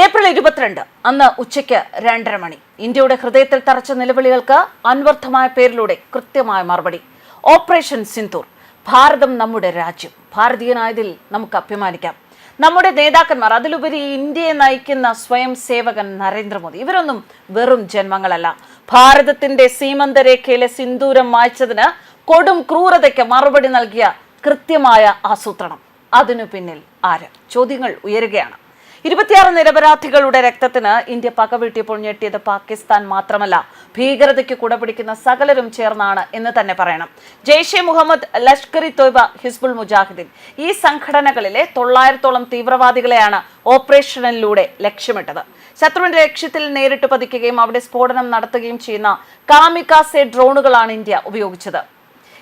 April ഇരുപത്തിരണ്ട് അന്ന് ഉച്ചയ്ക്ക് രണ്ടര മണി. ഇന്ത്യയുടെ ഹൃദയത്തിൽ തറച്ച നിലവിളികൾക്ക് അൻവർത്ഥമായ പേരിലൂടെ കൃത്യമായ മറുപടി. ഓപ്പറേഷൻ സിന്ദൂർ ഭാരതം നമ്മുടെ രാജ്യം. ഭാരതീയനായതിൽ നമുക്ക് അഭിമാനിക്കാം. നമ്മുടെ നേതാക്കന്മാർ അതിലുപരി ഇന്ത്യയെ നയിക്കുന്ന സ്വയം സേവകൻ നരേന്ദ്രമോദി. ഇവരൊന്നും വെറും ജന്മങ്ങളല്ല. ഭാരതത്തിന്റെ സീമന്തരേഖയിലെ സിന്ദൂരം മായ്ച്ചതിന് കൊടും ക്രൂരതയ്ക്ക് മറുപടി നൽകിയ കൃത്യമായ ആസൂത്രണം. അതിനു പിന്നിൽ ആര്? ചോദ്യങ്ങൾ ഉയരുകയാണ്. ഇരുപത്തിയാറ് നിരപരാധികളുടെ രക്തത്തിന് ഇന്ത്യ പകവീട്ടിയപ്പോൾ ഞെട്ടിയത് പാകിസ്ഥാൻ മാത്രമല്ല. ഭീകരതയ്ക്ക് കുടപിടിക്കുന്ന സകലരും ചേർന്നാണ് എന്ന് തന്നെ പറയണം. ജെയ്ഷെ മുഹമ്മദ് ലഷ്കർ ഇ തോയ്ബ ഹിസ്ബുൾ മുജാഹിദ്ദീൻ ഈ സംഘടനകളിലെ തൊള്ളായിരത്തോളം തീവ്രവാദികളെയാണ് ഓപ്പറേഷനിലൂടെ ലക്ഷ്യമിട്ടത്. ശത്രുവിന്റെ ലക്ഷ്യത്തിൽ നേരിട്ട് പതിക്കുകയും അവിടെ സ്ഫോടനം നടത്തുകയും ചെയ്യുന്ന കാമികാസെ ഡ്രോണുകളാണ് ഇന്ത്യ ഉപയോഗിച്ചത്.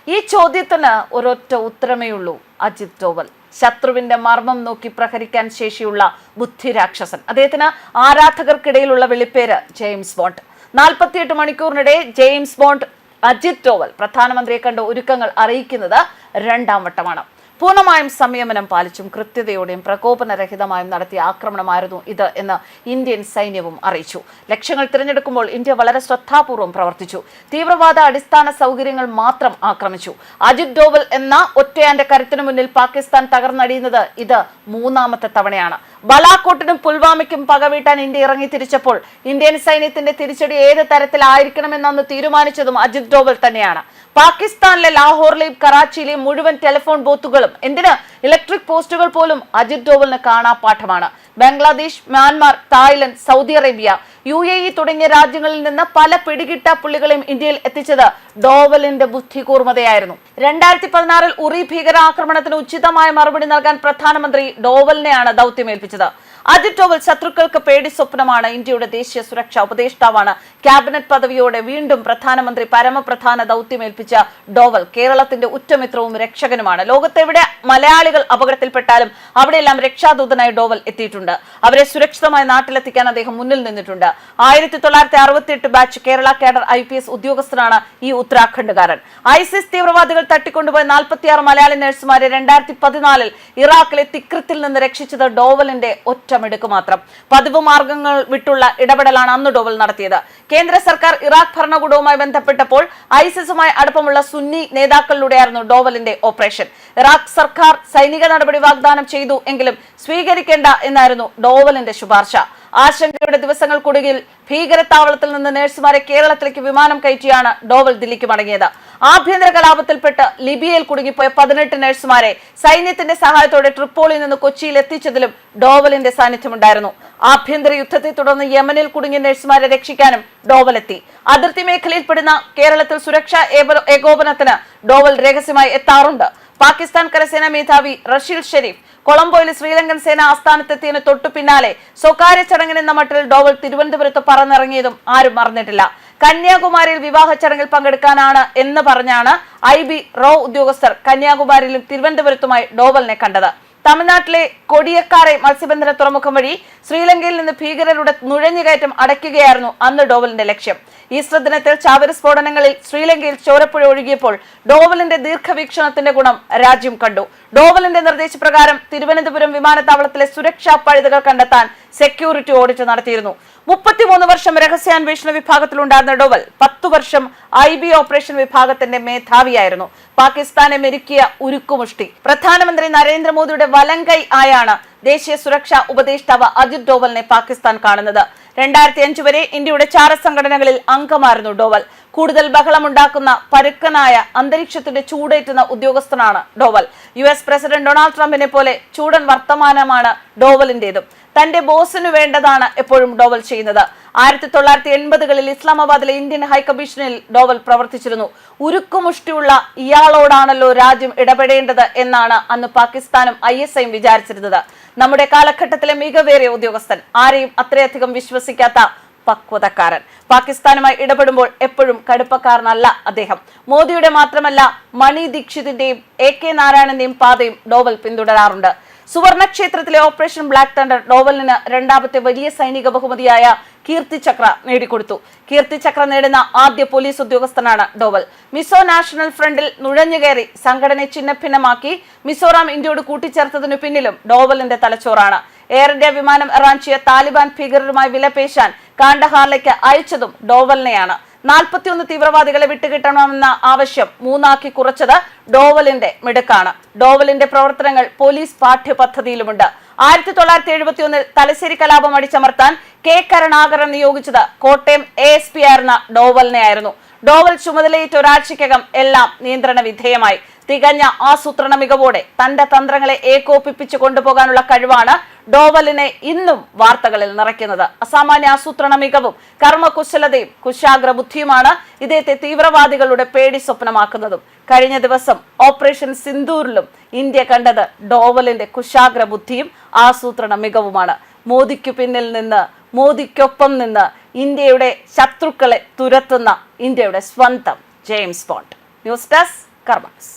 ഈ ചോദ്യത്തിന് ഒരൊറ്റ ഉത്തരമേ ഉള്ളൂ. അജിത് ഡോവൽ. ശത്രുവിന്റെ മർമ്മം നോക്കി പ്രഹരിക്കാൻ ശേഷിയുള്ള ബുദ്ധിരാക്ഷസൻ. അദ്ദേഹത്തിന് ആരാധകർക്കിടയിലുള്ള വെളിപ്പേര് ജെയിംസ് ബോണ്ട്. നാൽപ്പത്തിയെട്ട് മണിക്കൂറിനിടെ ജെയിംസ് ബോണ്ട് അജിത് ഡോവൽ പ്രധാനമന്ത്രിയെ കണ്ട് ഒരുക്കങ്ങൾ അറിയിക്കുന്നത് രണ്ടാം വട്ടമാണ്. പൂർണമായും സംയമനം പാലിച്ചും കൃത്യതയോടെയും പ്രകോപനരഹിതമായും നടത്തിയ ആക്രമണമായിരുന്നു ഇത് എന്ന് ഇന്ത്യൻ സൈന്യവും അറിയിച്ചു. ലക്ഷ്യങ്ങൾ തിരഞ്ഞെടുക്കുമ്പോൾ ഇന്ത്യ വളരെ ശ്രദ്ധാപൂർവം പ്രവർത്തിച്ചു. തീവ്രവാദ അടിസ്ഥാന സൗകര്യങ്ങൾ മാത്രം ആക്രമിച്ചു. അജിത് ഡോവൽ എന്ന ഒറ്റയാന്റെ കരുത്തിനു മുന്നിൽ പാകിസ്ഥാൻ തകർന്നടിയുന്നത് ഇത് മൂന്നാമത്തെ തവണയാണ്. ബലാക്കോട്ടിനും പുൽവാമയ്ക്കും പകവീട്ടാൻ ഇന്ത്യ ഇറങ്ങി തിരിച്ചപ്പോൾ ഇന്ത്യൻ സൈന്യത്തിന്റെ തിരിച്ചടി ഏത് തരത്തിലായിരിക്കണമെന്നന്ന് തീരുമാനിച്ചതും അജിത് ഡോവൽ തന്നെയാണ്. പാകിസ്ഥാനിലെ ലാഹോറിലെയും കറാച്ചിയിലെയും മുഴുവൻ ടെലിഫോൺ ബൂത്തുകളും എന്തിന്? ഇലക്ട്രിക് പോസ്റ്റുകൾ പോലും അജിത് ഡോവലിന് കാണാപ്പാഠമാണ് Bangladesh Myanmar Thailand Saudi Arabia U A E തുടങ്ങിയ രാജ്യങ്ങളിൽ നിന്ന് പല പിടികിട്ട പുള്ളികളെയും ഇന്ത്യയിൽ എത്തിച്ചത് ഡോവലിന്റെ ബുദ്ധി കൂർമ്മതയായിരുന്നു രണ്ടായിരത്തി പതിനാറിൽ ഉറി ഭീകരാക്രമണത്തിന് ഉചിതമായ മറുപടി നൽകാൻ പ്രധാനമന്ത്രി ഡോവലിനെയാണ് ദൗത്യമേൽപ്പിച്ചത് അജിത് ഡോവൽ ശത്രുക്കൾക്ക് പേടി സ്വപ്നമാണ് ഇന്ത്യയുടെ ദേശീയ സുരക്ഷാ ഉപദേഷ്ടാവാണ്. ക്യാബിനറ്റ് പദവിയോടെ വീണ്ടും പ്രധാനമന്ത്രി പരമപ്രധാന ദൗത്യമേൽപ്പിച്ച ഡോവൽ കേരളത്തിന്റെ ഉറ്റമിത്രവും രക്ഷകനുമാണ്. ലോകത്തെവിടെ മലയാളികൾ അപകടത്തിൽപ്പെട്ടാലും അവിടെയെല്ലാം രക്ഷാദൂതനായി ഡോവൽ എത്തിയിട്ടുണ്ട്. അവരെ സുരക്ഷിതമായി നാട്ടിലെത്തിക്കാൻ അദ്ദേഹം മുന്നിൽ നിന്നിട്ടുണ്ട്. ആയിരത്തി തൊള്ളായിരത്തി അറുപത്തി എട്ട് batch Kerala cadre I P S ഉദ്യോഗസ്ഥനാണ് ഈ ഉത്തരാഖണ്ഡുകാരൻ. ഐസിസ് തീവ്രവാദികൾ തട്ടിക്കൊണ്ടുപോയ നാൽപ്പത്തിയാറ് മലയാളി നഴ്സുമാരെ രണ്ടായിരത്തി പതിനാലിൽ ഇറാഖിലെ തിക്രത്തിൽ നിന്ന് രക്ഷിച്ചത് ഡോവലിന്റെ ഒറ്റമെടുക്ക് മാത്രം. പതിവ് മാർഗങ്ങൾ വിട്ടുള്ള ഇടപെടലാണ് അന്ന് ഡോവൽ നടത്തിയത്. കേന്ദ്ര സർക്കാർ ഇറാഖ് ഭരണകൂടവുമായി ബന്ധപ്പെട്ടപ്പോൾ ഐസിസുമായി അടുപ്പമുള്ള സുന്നി നേതാക്കളിലൂടെയായിരുന്നു ഡോവലിന്റെ ഓപ്പറേഷൻ. ഇറാഖ് സർക്കാർ സൈനിക നടപടി വാഗ്ദാനം ചെയ്തു എങ്കിലും സ്വീകരിക്കേണ്ട എന്നായിരുന്നു ഡോവലിന്റെ ശുപാർശ. ആശങ്കയുടെ ദിവസങ്ങൾക്കൊടുകിൽ ഭീകരത്താവളത്തിൽ നിന്ന് നഴ്സുമാരെ കേരളത്തിലേക്ക് വിമാനം കയറ്റിയാണ് ഡോവൽ ദില്ലിക്ക് മടങ്ങിയത്. ആഭ്യന്തര കലാപത്തിൽപ്പെട്ട് ലിബിയയിൽ കുടുങ്ങിപ്പോയ പതിനെട്ട് നഴ്സുമാരെ സൈന്യത്തിന്റെ സഹായത്തോടെ ട്രിപ്പോളിൽ നിന്ന് കൊച്ചിയിൽ എത്തിച്ചതിലും ഡോവലിന്റെ സാന്നിധ്യമുണ്ടായിരുന്നു. ആഭ്യന്തര യുദ്ധത്തെ തുടർന്ന് യമനിൽ കുടുങ്ങിയ നഴ്സുമാരെ രക്ഷിക്കാനും ഡോവൽ എത്തി അതിർത്തി മേഖലയിൽപ്പെടുന്ന കേരളത്തിൽ സുരക്ഷാ ഏക- ഏകോപനത്തിന് ഡോവൽ രഹസ്യമായി എത്താറുണ്ട്. പാകിസ്ഥാൻ കരസേനാ മേധാവി റഷീൽ ഷെരീഫ് കൊളംബോയിൽ ശ്രീലങ്കൻ സേന ആസ്ഥാനത്തെത്തിയതിന് തൊട്ടു പിന്നാലെ സ്വകാര്യ ചടങ്ങിനെന്ന മട്ടിൽ ഡോവൽ തിരുവനന്തപുരത്ത് പറന്നിറങ്ങിയതും ആരും മറന്നിട്ടില്ല കന്യാകുമാരിയിൽ വിവാഹ ചടങ്ങിൽ പങ്കെടുക്കാനാണ് എന്ന് പറഞ്ഞാണ് ഐ ബി റോ ഉദ്യോഗസ്ഥർ കന്യാകുമാരിയിലും തിരുവനന്തപുരത്തുമായി ഡോവലിനെ കണ്ടത്. തമിഴ്നാട്ടിലെ കൊടിയക്കാറെ മത്സ്യബന്ധന തുറമുഖം വഴി ശ്രീലങ്കയിൽ നിന്ന് ഭീകരരുടെ നുഴഞ്ഞുകയറ്റം അടയ്ക്കുകയായിരുന്നു അന്ന് ഡോവലിന്റെ ലക്ഷ്യം. ഈസ്റ്റർ ദിനത്തിൽ ചാവര സ്ഫോടനങ്ങളിൽ ശ്രീലങ്കയിൽ ചോരപ്പുഴ ഒഴുകിയപ്പോൾ ഡോവലിന്റെ ദീർഘവീക്ഷണത്തിന്റെ ഗുണം രാജ്യം കണ്ടു. ഡോവലിന്റെ നിർദ്ദേശപ്രകാരം തിരുവനന്തപുരം വിമാനത്താവളത്തിലെ സുരക്ഷാ പഴുതുകൾ കണ്ടെത്താൻ സെക്യൂരിറ്റി ഓഡിറ്റ് നടത്തിയിരുന്നു. മുപ്പത്തിമൂന്ന് വർഷം രഹസ്യാന്വേഷണ വിഭാഗത്തിലുണ്ടായിരുന്ന ഡോവൽ പത്തു വർഷം ഐ ബി ഓപ്പറേഷൻ വിഭാഗത്തിന്റെ മേധാവിയായിരുന്നു. പാകിസ്ഥാനെ മെരുക്കിയ ഉരുക്കുമുഷ്ടി. പ്രധാനമന്ത്രി നരേന്ദ്രമോദിയുടെ വലങ്കൈ ആയാണ് ദേശീയ സുരക്ഷാ ഉപദേഷ്ടാവ് അജിത് ഡോവലിനെ പാകിസ്ഥാൻ കാണുന്നത്. രണ്ടായിരത്തി അഞ്ച് വരെ ഇന്ത്യയുടെ ചാര സംഘടനകളിൽ അംഗമായിരുന്നു ഡോവൽ. കൂടുതൽ ബഹളമുണ്ടാക്കുന്ന പരുക്കനായ അന്തരീക്ഷത്തിന്റെ ചൂടേറ്റുന്ന ഉദ്യോഗസ്ഥനാണ് Doval. U S president Donald ട്രംപിനെ പോലെ ചൂടൻ വർത്തമാനമാണ് ഡോവലിന്റേതും. തന്റെ ബോസിന് വേണ്ടതാണ് എപ്പോഴും ഡോവൽ ചെയ്യുന്നത്. ആയിരത്തി തൊള്ളായിരത്തി എൺപതുകളിൽ ഇസ്ലാമാബാദിലെ ഇന്ത്യൻ ഹൈക്കമ്മീഷനിൽ ഡോവൽ പ്രവർത്തിച്ചിരുന്നു. ഉരുക്കുമുഷ്ടിയുള്ള ഇയാളോടാണല്ലോ രാജ്യം ഇടപെടേണ്ടത് എന്നാണ് അന്ന് പാകിസ്ഥാനും ഐ എസ് ഐയും വിചാരിച്ചിരുന്നത്. നമ്മുടെ കാലഘട്ടത്തിലെ മികവേറിയ ഉദ്യോഗസ്ഥൻ ആരെയും അത്രയധികം വിശ്വസിക്കാത്ത പക്വതക്കാരൻ. പാകിസ്ഥാനുമായി ഇടപെടുമ്പോൾ എപ്പോഴും കടുപ്പക്കാരനല്ല അദ്ദേഹം. മോദിയുടെ മാത്രമല്ല മണി ദീക്ഷിതിന്റെയും എ കെ നാരായണന്റെയും പാതയും ഡോവൽ പിന്തുടരാറുണ്ട്. സുവർണക്ഷേത്രത്തിലെ ഓപ്പറേഷൻ ബ്ലാക്ക് തണ്ടർ ഡോവലിന് രണ്ടാമത്തെ വലിയ സൈനിക ബഹുമതിയായ കീർത്തി ചക്ര നേടിക്കൊടുത്തു. കീർത്തി ചക്ര നേടുന്ന ആദ്യ പോലീസ് ഉദ്യോഗസ്ഥനാണ് ഡോവൽ. മിസോ നാഷണൽ ഫ്രണ്ടിൽ നുഴഞ്ഞുകയറി സംഘടനയെ ചിഹ്നഭിന്നമാക്കി മിസോറാം ഇന്ത്യയോട് കൂട്ടിച്ചേർത്തതിനു പിന്നിലും ഡോവലിന്റെ തലച്ചോറാണ്. എയർ ഇന്ത്യ വിമാനം റാഞ്ചിയ താലിബാൻ ഭീകരരുമായി വിലപേശാൻ കാണ്ടഹാറിലേക്ക് അയച്ചതും ഡോവലിനെയാണ്. നാൽപ്പത്തിയൊന്ന് തീവ്രവാദികളെ വിട്ടുകിട്ടണമെന്ന ആവശ്യം മൂന്നാക്കി കുറച്ചത് ഡോവലിന്റെ മിടുക്കാണ്. ഡോവലിന്റെ പ്രവർത്തനങ്ങൾ പോലീസ് പാഠ്യപദ്ധതിയിലുമുണ്ട്. ആയിരത്തി തൊള്ളായിരത്തി എഴുപത്തി ഒന്നിൽ തലശ്ശേരി കലാപം അടിച്ചമർത്താൻ കെ കരുണാകരൻ നിയോഗിച്ചത് കോട്ടയം എ എസ് പി ആയിരുന്ന ഡോവലിനെ ആയിരുന്നു ഡോവൽ ചുമതലയേറ്റ ഒരാഴ്ചയ്ക്കകം എല്ലാം നിയന്ത്രണ വിധേയമായി. തികഞ്ഞ ആസൂത്രണ മികവോടെ തന്റെ തന്ത്രങ്ങളെ ഏകോപിപ്പിച്ചു കൊണ്ടുപോകാനുള്ള കഴിവാണ് ഡോവലിനെ ഇന്നും വാർത്തകളിൽ നിറയ്ക്കുന്നത്. അസാമാന്യ ആസൂത്രണ മികവും കർമ്മകുശലതയും കുശാഗ്ര ബുദ്ധിയുമാണ് ഇദ്ദേഹത്തെ തീവ്രവാദികളുടെ പേടി സ്വപ്നമാക്കുന്നതും. കഴിഞ്ഞ ദിവസം ഓപ്പറേഷൻ സിന്ദൂരിലും ഇന്ത്യ കണ്ടത് ഡോവലിന്റെ കുശാഗ്ര ബുദ്ധിയും ആസൂത്രണ മികവുമാണ് മോദിക്കു പിന്നിൽ നിന്ന് മോദിക്കൊപ്പം നിന്ന് ഇന്ത്യയുടെ ശത്രുക്കളെ തുരത്തുന്ന ഇന്ത്യയുടെ സ്വന്തം ജെയിംസ് ബോണ്ട്. News desk കർമ്മസ്